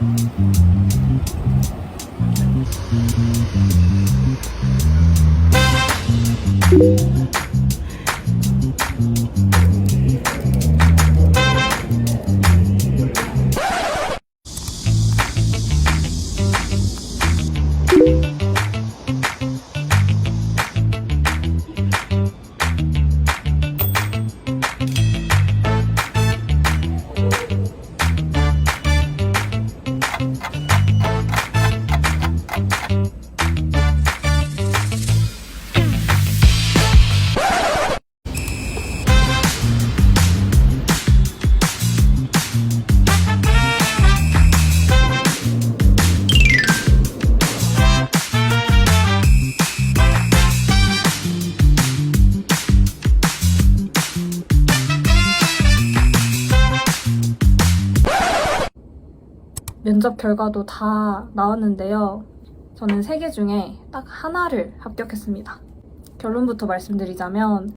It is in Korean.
Thank you. 면접 결과도 다 나왔는데요. 저는 세 개 중에 딱 하나를 합격했습니다. 결론부터 말씀드리자면